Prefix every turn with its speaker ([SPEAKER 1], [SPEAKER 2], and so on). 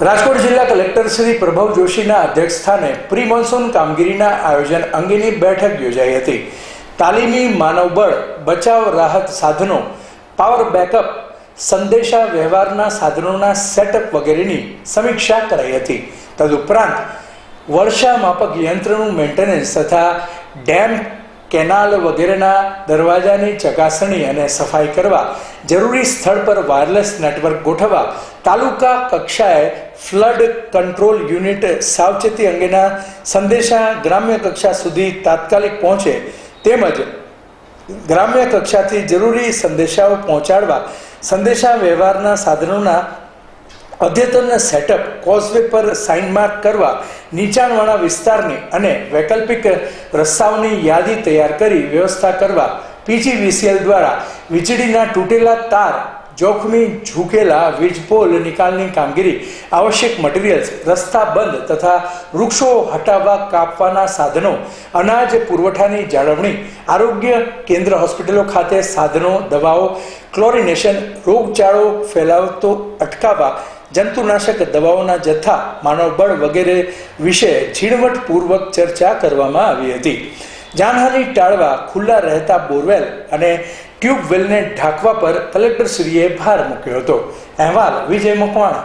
[SPEAKER 1] રાજકોટ જિલ્લા કલેક્ટર શ્રી પ્રભવ જોશીના અધ્યક્ષસ્થાને pre monsoon કામગીરીના આયોજન અંગેની બેઠક યોજાઈ હતી. તાલીમી માનવબળ, બચાવ રાહત સાધનો, પાવર બેકઅપ, સંદેશા વ્યવહારના સાધનોના સેટઅપ વગેરેની સમીક્ષા કરાઈ હતી. તદુપરાંત, વર્ષા માપક યંત્રનું મેન્ટેનન્સ તથા ડેમ કેનાલ વગેરેના દરવાજાની ચકાસણી અને સફાઈ કરવા, જરૂરી સ્થળ પર વાયરલેસ નેટવર્ક ગોઠવવા, તાલુકા કક્ષાએ ફ્લડ કંટ્રોલ યુનિટ સાવચેતી અંગેના સંદેશા ગ્રામ્ય કક્ષા સુધી તાત્કાલિક પહોંચે, તેમજ ગ્રામ્ય કક્ષાથી જરૂરી સંદેશાઓ પહોંચાડવા, સંદેશા વ્યવહારના સાધનોના અદ્યતન સેટઅપ કોઝવે પર સાઇન માર્ક કરવા, નીચાણવાળા વિસ્તારની અને વૈકલ્પિક રસ્તાઓની યાદી તૈયાર કરી વ્યવસ્થા કરવા પીજીવીસીએલ દ્વારા વીજળીના તૂટેલા તાર જોખમી ઝૂકેલા વીજપોલ નિકાલની કામગીરી, આવશ્યક મટીરિયલ્સ રસ્તા બંધ તથા વૃક્ષો હટાવવા કાપવાના સાધનો, અનાજ પુરવઠાની જાળવણી, આરોગ્ય કેન્દ્ર હોસ્પિટલો ખાતે સાધનો, દવાઓ ક્લોરિનેશન રોગચાળો ફેલાવતો અટકાવવા, જંતુનાશક દવાઓના જથ્થા, માનવબળ વગેરે વિશે ઝીણવટપૂર્વક ચર્ચા કરવામાં આવી હતી. જાનહાની ટાળવા ખુલ્લા રહેતા બોરવેલ અને ટ્યુબવેલને ઢાંકવા પર કલેક્ટરશ્રીએ ભાર મૂક્યો હતો. અહેવાલ વિજય મકવાણા.